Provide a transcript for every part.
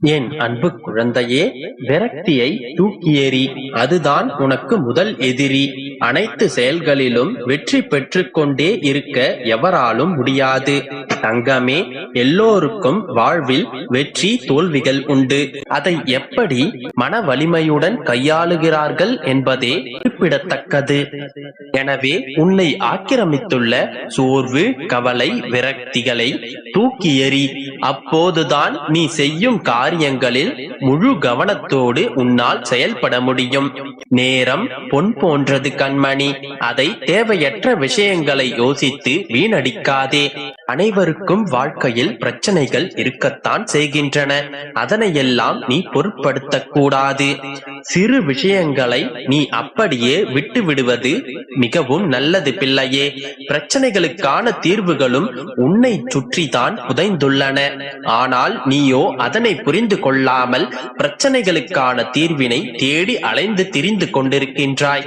என் அன்பு குழந்தையே விரக்தியை தூக்கி எறி அதுதான் உனக்கு முதல் எதிரி. அனைத்து செயல்களிலும் வெற்றி பெற்றுக் கொண்டே இருக்க எவராலும் முடியாது. தங்கமே எல்லோருக்கும் வாழ்வில் வெற்றி தோல்விகள் உண்டு. அதை எப்படி மன வலிமையுடன் கையாளுகிறார்கள் என்பதே குறிப்பிடத்தக்கது. எனவே உன்னை ஆக்கிரமித்துள்ள சோர்வு கவலை விரக்திகளை தூக்கி எறி அப்போதுதான் நீ செய்யும் காரியங்களில் முழு கவனத்தோடு உன்னால் செயல்பட முடியும். நேரம் பொன் போன்றது கண்மணி. அதை தேவையற்ற விஷயங்களை யோசித்து வீணடிக்காதே. அனைவருக்கும் வாழ்க்கையில் பிரச்சனைகள் இருக்கத்தான் செய்கின்றன. அதனையெல்லாம் நீ பொருட்படுத்தக்கூடாது. சிறு விஷயங்களை நீ அப்படியே விட்டு விடுவது மிகவும் நல்லது பிள்ளையே. பிரச்சனைகளுக்கான தீர்வுகளும் உன்னை சுற்றிதான் புதைந்துள்ளன. ஆனால் நீயோ அதனை புரிந்து கொள்ளாமல் பிரச்சனைகளுக்கான தீர்வினை தேடி அலைந்து திரிந்து கொண்டிருக்கின்றாய்.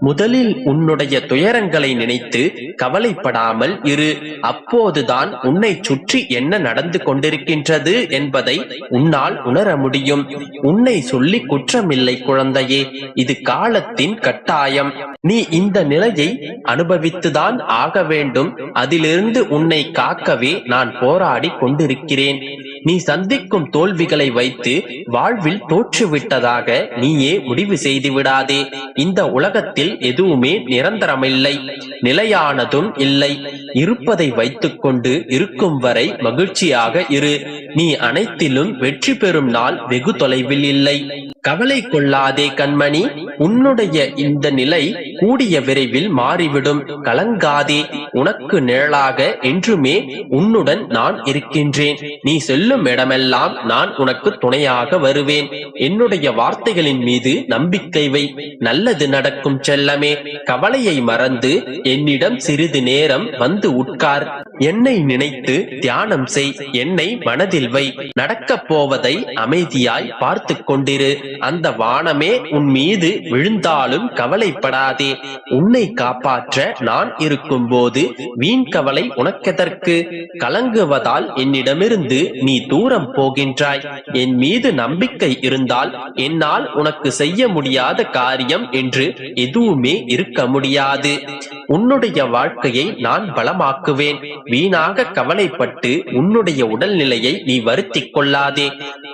முதலில் உன்னுடைய துயரங்களை நினைத்து கவலைப்படாமல் இரு. அப்போதுதான் உன்னை சுற்றி என்ன நடந்து கொண்டிருக்கின்றது என்பதை உன்னால் உணர முடியும். உன்னை சொல்லி குற்றமில்லை. குழந்தையே இது காலத்தின் கட்டாயம். நீ இந்த நிலையை அனுபவித்துதான் ஆக வேண்டும். அதிலிருந்து உன்னை காக்கவே நான் போராடி கொண்டிருக்கிறேன். நீ சந்திக்கும் தோல்விகளை வைத்து வாழ்வில் தோற்றுவிட்டதாக நீயே முடிவு செய்து விடாதே இந்த உலகத்தில் எதுவுமே நிரந்தரமில்லை. நிலையானதும் இல்லை. இருப்பதை வைத்துக்கொண்டு இருக்கும் வரை மகிழ்ச்சியாக இரு. நீ அனைத்திலும் வெற்றி பெறும் நாள் வெகு தொலைவில் இல்லை. கவலை கொள்ளாதே கண்மணி உன்னுடைய இந்த நிலை கூடிய விரைவில் மாறிவிடும். கலங்காதே உனக்கு நிழலாக என்றுமே உன்னுடன் நான் இருக்கின்றேன். நீ செல்லும் இடமெல்லாம் நான் உனக்கு துணையாக வருவேன். என்னுடைய வார்த்தைகளின் மீது நம்பிக்கை வை. நல்லது நடக்கும் செல்லமே கவலையை மறந்து என்னிடம் சிறிது நேரம் வந்து உட்கார். என்னை நினைத்து தியானம் செய் என்னை மனதில் வை. நடக்கப் போவதை அமைதியாய் பார்த்து கொண்டிரு. அந்த வானமே உன் மீது விழுந்தாலும் கவலைப்படாதே. உன்னை காப்பாற்ற நான் இருக்கும் போது வீண் கவலை உனக்கெதற்கு? கலங்குவதால் என்னிடமிருந்து நீ தூரம் போகின்றாய். என் மீது நம்பிக்கை இருந்தால் என்னால் உனக்கு செய்ய முடியாத காரியம் என்று எதுவுமே இருக்க முடியாது. உன்னுடைய வாழ்க்கையை நான் பலமாக்குவேன். வீணாக கவலைப்பட்டு உன்னுடைய உடல்நிலையை நீ வருத்தி கொள்ளாதே.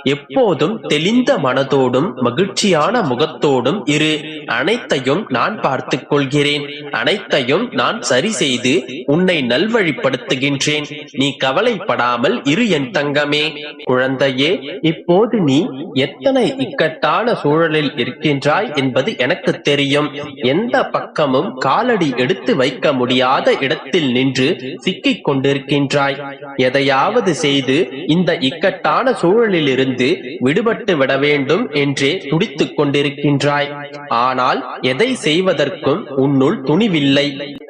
எப்போதும் தெளிந்த மனதோடும் மகிழ்ச்சியான முகத்தோடும் இரு. அனைத்தையும் நான் பார்த்து கொள்கிறேன். அனைத்தையும் நான் சரி செய்து உன்னை நல்வழிப்படுத்துகின்றேன். நீ கவலைப்படாமல் இரு என் தங்கமே. குழந்தையே இப்போது நீ எத்தனை இக்கட்டான சூழலில் இருக்கின்றாய் என்பது எனக்கு தெரியும். எந்த பக்கமும் காலடி எடுத்து வைக்க முடியாத இடத்தில் நின்று சிக்கிக் கொண்டிருக்கின்றாய். எதையாவது செய்து இந்த இக்கட்டான சூழலிலிருந்து விடுபட்டு விட வேண்டும் என்றே துடித்துக் கொண்டிருக்கின்றாய். ஆனால் எதை செய்வதற்கும் உன்னுள் துணிவில்லை.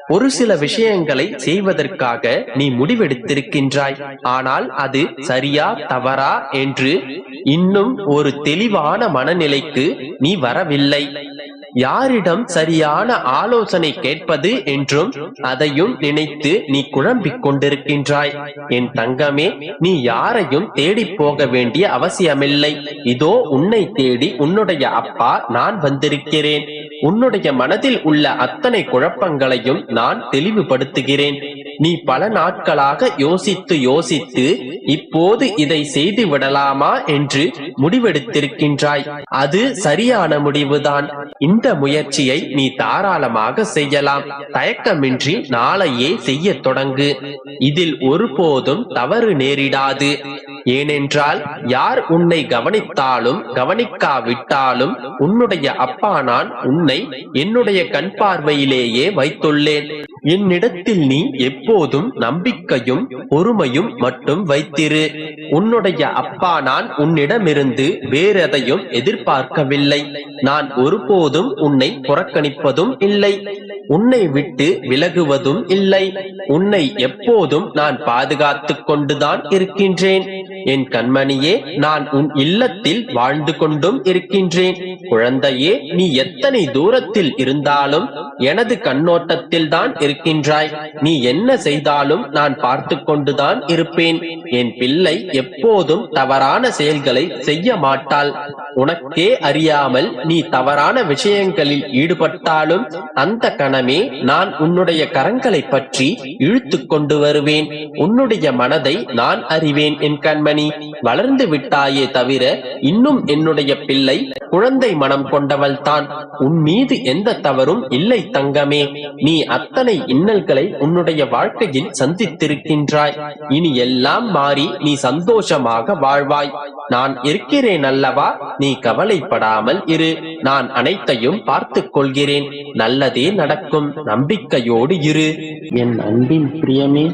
ஒரு சில விஷயங்களை செய்வதற்காக நீ முடிவெடுத்திருக்கின்றாய். ஆனால் அது சரியா தவறா என்று இன்னும் ஒரு தெளிவான மனநிலைக்கு நீ வரவில்லை. யாரிடம் சரியான ஆலோசனை கேட்பது என்றும் அதையும் நினைத்து நீ குழம்பிக் கொண்டிருக்கின்றாய். என் தங்கமே நீ யாரையும் தேடி போக வேண்டிய அவசியமில்லை. இதோ உன்னை தேடி உன்னுடைய அப்பா நான் வந்திருக்கிறேன். உன்னுடைய மனதில் உள்ள அத்தனை குழப்பங்களையும் நான் தெளிவுபடுத்துகிறேன். நீ பல நாட்களாக யோசித்து யோசித்து இப்போது இதை செய்து விடலாமா என்று முடிவெடுத்திருக்கின்றாய். அது சரியான முடிவுதான். இந்த முயற்சியை நீ தாராளமாக செய்யலாம். தயக்கமின்றி நாளையே செய்ய தொடங்கு. இதில் ஒருபோதும் தவறு நேரிடாது. ஏனென்றால் யார் உன்னை கவனித்தாலும் கவனிக்காவிட்டாலும் உன்னுடைய அப்பா நான் உன்னை என்னுடைய கண் பார்வையிலேயே வைத்துள்ளேன். என்னிடத்தில் நீ எப்போதும் நம்பிக்கையும் பொறுமையும் மட்டும் வைத்திரு. உன்னுடைய அப்பா நான் உன்னிடமிருந்து வேறெதையும் எதிர்பார்க்கவில்லை. நான் ஒருபோதும் உன்னை புறக்கணிப்பதும் இல்லை. உன்னை விட்டு விலகுவதும் இல்லை. உன்னை எப்போதும் நான் பாதுகாத்துக் கொண்டுதான் இருக்கின்றேன். என் கண்மணியே நான் உன் இல்லத்தில் வாழ்ந்து கொண்டும் இருக்கின்றேன். குழந்தையே நீ எத்தனை தூரத்தில் இருந்தாலும் எனது கண்ணோட்டத்தில் தான் இருக்கின்றாய். நீ என்ன செய்தாலும் நான் பார்த்து கொண்டுதான் இருப்பேன். என் பிள்ளை எப்போதும் தவறான செயல்களை செய்ய மாட்டாள். உனக்கே அறியாமல் நீ தவறான விஷயங்களில் ஈடுபட்டாலும் அந்த கணமே நான் உன்னுடைய கரங்களை பற்றி இழுத்து கொண்டு வருவேன். உன்னுடைய மனதை நான் அறிவேன் என் கண்மணி. வளர்ந்து விட்டாயே தவிர இன்னும் என்னுடைய பிள்ளை குழந்தை மனம் கொண்டவள் தான் உன் மீது எந்த தவறும் இல்லை தங்கமே. நீ அத்தனை இன்னல்களை உன்னுடைய வாழ்க்கையில் சந்தித்திருக்கின்றாய். இனி எல்லாம் மாறி நீ சந்தோஷமாக வாழ்வாய். நான் இருக்கிறேன் அல்லவா? நீ கவலைப்படாமல் இரு. நான் அனைத்தையும் பார்த்துக் கொள்கிறேன். நல்லதே நடக்கும். நம்பிக்கையோடு இரு. என் அன்பின் பிரியமே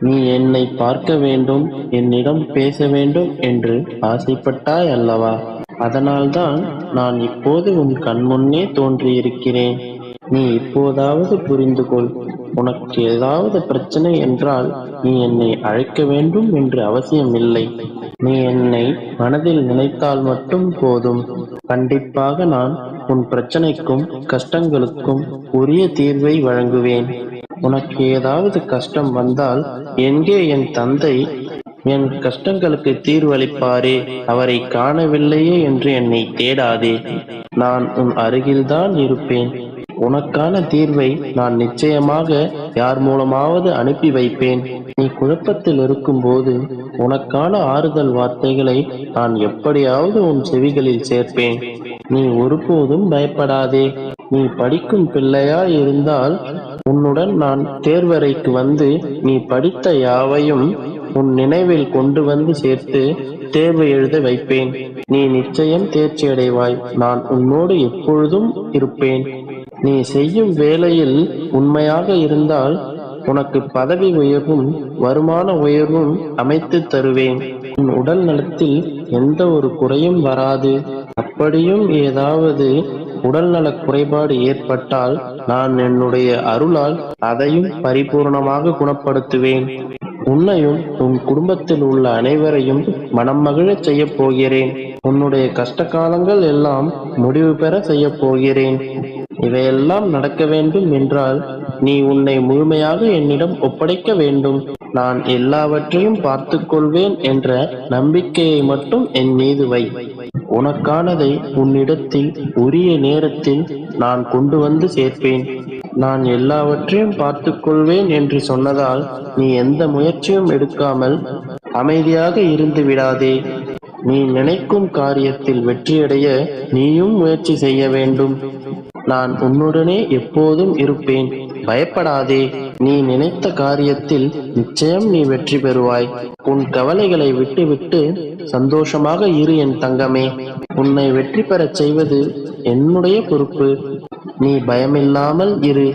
நீ என்னை பார்க்க வேண்டும் என்னிடம் பேச வேண்டும் என்று ஆசைப்பட்டாய் அல்லவா? அதனால்தான் நான் இப்போது உன் கண்முன்னே தோன்றியிருக்கிறேன். நீ இப்போதாவது புரிந்து கொள். உனக்கு ஏதாவது பிரச்சனை என்றால் நீ என்னை அழைக்க வேண்டும் என்று அவசியமில்லை. நீ என்னை மனதில் நினைத்தால் மட்டும் போதும். கண்டிப்பாக நான் உன் பிரச்சனைக்கும் கஷ்டங்களுக்கும் உரிய தீர்வை வழங்குவேன். உனக்கு ஏதாவது கஷ்டம் வந்தால் எங்கே என் தந்தை என் கஷ்டங்களுக்கு தீர்வளிப்பாரே அவரை காணவில்லையே என்று என்னை தேடாதே. நான் உன் அருகில்தான் இருப்பேன். உனக்கான தீர்வை நான் நிச்சயமாக யார் மூலமாவது அனுப்பி வைப்பேன். நீ குழப்பத்தில் இருக்கும்போது உனக்கான ஆறுதல் வார்த்தைகளை நான் எப்படியாவது உன் செவிகளில் சேர்ப்பேன். நீ ஒருபோதும் பயப்படாதே. நீ படிக்கும் பிள்ளையாய் இருந்தால் உன்னுடன் நான் தேர்வறைக்கு வந்து நீ படித்த யாவையும் உன் நினைவில் கொண்டு வந்து சேர்த்து தேர்வு எழுத வைப்பேன். நீ நிச்சயம் தேர்ச்சி அடைவாய் நான் உன்னோடு எப்பொழுதும் இருப்பேன். நீ செய்யும் வேலையில் உண்மையாக இருந்தால் உனக்கு பதவி உயர்வும் வருமான உயர்வும் அமைத்து தருவேன். உன் உடல் நலத்தில் எந்த ஒரு குறையும் வராது. அப்படியும் ஏதாவது உடல்நலக் குறைபாடு ஏற்பட்டால் நான் என்னுடைய அருளால் அதையும் பரிபூர்ணமாக குணப்படுத்துவேன். உன்னையும் உன் குடும்பத்தில் உள்ள அனைவரையும் மனம் மகிழச் செய்யப் போகிறேன். உன்னுடைய கஷ்ட காலங்கள் எல்லாம் முடிவு பெற செய்யப் போகிறேன். இவையெல்லாம் நடக்க வேண்டும் என்றால் நீ உன்னை முழுமையாக என்னிடம் ஒப்படைக்க வேண்டும். நான் எல்லாவற்றையும் பார்த்து கொள்வேன் என்ற நம்பிக்கையை மட்டும் என் மீது வை. உனக்கானதை உன்னிடத்தில் உரிய நேரத்தில் நான் கொண்டு வந்து சேர்ப்பேன். நான் எல்லாவற்றையும் பார்த்துக் கொள்வேன் என்று சொன்னதால் நீ எந்த முயற்சியும் எடுக்காமல் அமைதியாக இருந்து விடாதே. நீ நினைக்கும் காரியத்தில் வெற்றியடைய நீயும் முயற்சி செய்ய வேண்டும். நான் உன்னுடனே எப்போதும் இருப்பேன். பயப்படாதே. நீ நினைத்த காரியத்தில் நிச்சயம் நீ வெற்றி பெறுவாய். உன் கவலைகளை விட்டுவிட்டு சந்தோஷமாக இரு என் தங்கமே. உன்னை வெற்றி பெறச் செய்வது என்னுடைய பொறுப்பு. நீ பயமில்லாமல் இரு.